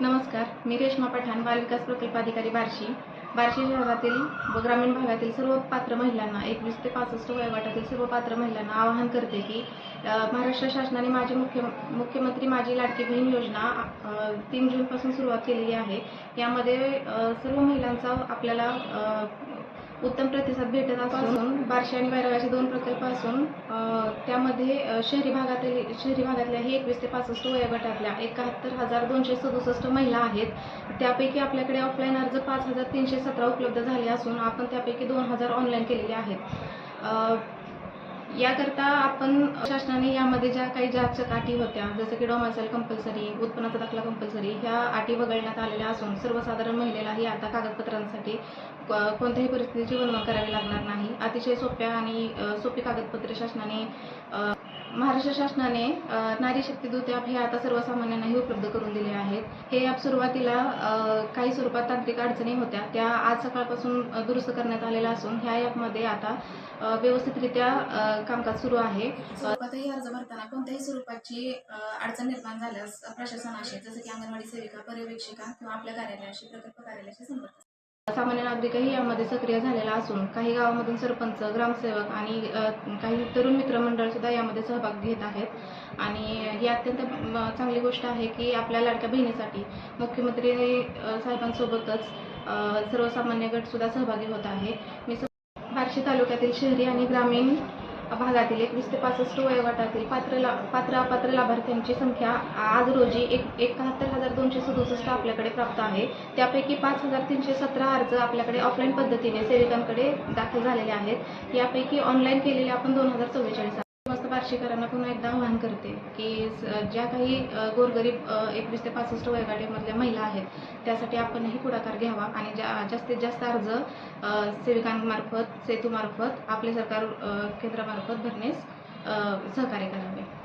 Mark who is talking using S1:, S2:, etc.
S1: नमस्कार मी रेश्मा पठाण बाल विकास प्रकल्प अधिकारी बार्शी. बार्शी शहरातील व ग्रामीण भागातील सर्व पात्र महिलांना एकवीस ते पासष्ट वयोगटातील सर्व पात्र महिलांना आवाहन करते की महाराष्ट्र शासनाने माझी मुख्य मुख्यमंत्री माझी लाडकी बहीण योजना तीन जूनपासून सुरुवात केलेली आहे. यामध्ये सर्व महिलांचा आपल्याला उत्तम प्रतिसाद भेटत असून बारशे आणि वैरागाचे दोन प्रकल्प असून त्यामध्ये शहरी भागातील शहरी भागातल्याही एकवीस ते पासष्ट वयोगटातल्या एकाहत्तर हजार दोनशे सदुसष्ट महिला आहेत. त्यापैकी आपल्याकडे ऑफलाईन अर्ज पाच हजार तीनशे सतरा उपलब्ध झाले असून आपण त्यापैकी दोन हजार ऑनलाईन केलेले आहेत. याकरता आपण शासनाने यामध्ये ज्या काही जाचक अटी होत्या जसं की डोमासाईल कंपल्सरी उत्पन्नाचा दाखला कंपल्सरी ह्या अटी वगळण्यात आलेल्या असून सर्वसाधारण महिलेलाही आता कागदपत्रांसाठी कोणत्याही परिस्थितीची वर्णन करावी लागणार नाही. अतिशय सोप्या आणि सोपी कागदपत्रे शासनाने महाराष्ट्र शासनाने नारी शक्ती दूत ॲप हे आता सर्वसामान्यांनाही उपलब्ध करून दिले आहेत. हे ॲप सुरुवातीला काही स्वरूपात तांत्रिक अडचणी होत्या. त्या आज सकाळपासून दुरुस्त करण्यात आलेल्या असून ह्या ॲपमध्ये आता व्यवस्थितरित्या कामकाज सुरू आहे. स्वरूपातही अर्ज भरताना कोणत्याही स्वरूपाची अडचण निर्माण झाल्यास प्रशासनाशी जसं की अंगणवाडी सेविका पर्यवेक्षिका किंवा आपल्या कार्यालयाशी प्रकल्प कार्यालयाशी संपर्क सामान्य नागरिकही यामध्ये सक्रिय झालेला असून काही गावामधून सरपंच ग्रामसेवक आणि काही तरुण मित्रमंडळ सुद्धा यामध्ये सहभाग घेत आहेत. आणि ही अत्यंत चांगली गोष्ट आहे की आपल्या लाडक्या बहिणीसाठी मुख्यमंत्री साहेबांसोबतच सर्वसामान्य गट सुद्धा सहभागी होत आहे. मी बार्शी तालुक्यातील शहरी आणि ग्रामीण भागातील एकवीस ते पासष्ट वयोगटातील पात्र ला पात्र अपात्र लाभार्थ्यांची संख्या आज रोजी एक एकाहत्तर हजार दोनशे सदुसष्ट आपल्याकडे प्राप्त आहे. त्यापैकी पाच हजार तीनशे सतरा अर्ज आपल्याकडे ऑफलाईन पद्धतीने सेविकांकडे दाखल झालेले आहेत. यापैकी ऑनलाईन केलेले आपण दोन हजार चव्वेचाळीस मस्त बार्शीकरांना पुन्हा एकदा आवाहन करते की स- ज्या काही गोरगरीब एकवीस ते पासष्ट वयोगटामधल्या महिला आहेत त्यासाठी आपणही पुढाकार घ्यावा आणि ज्या जास्तीत जास्त अर्ज सेविकांमार्फत सेतूमार्फत आपले सरकार केंद्रामार्फत भरण्यास सहकार्य करावे.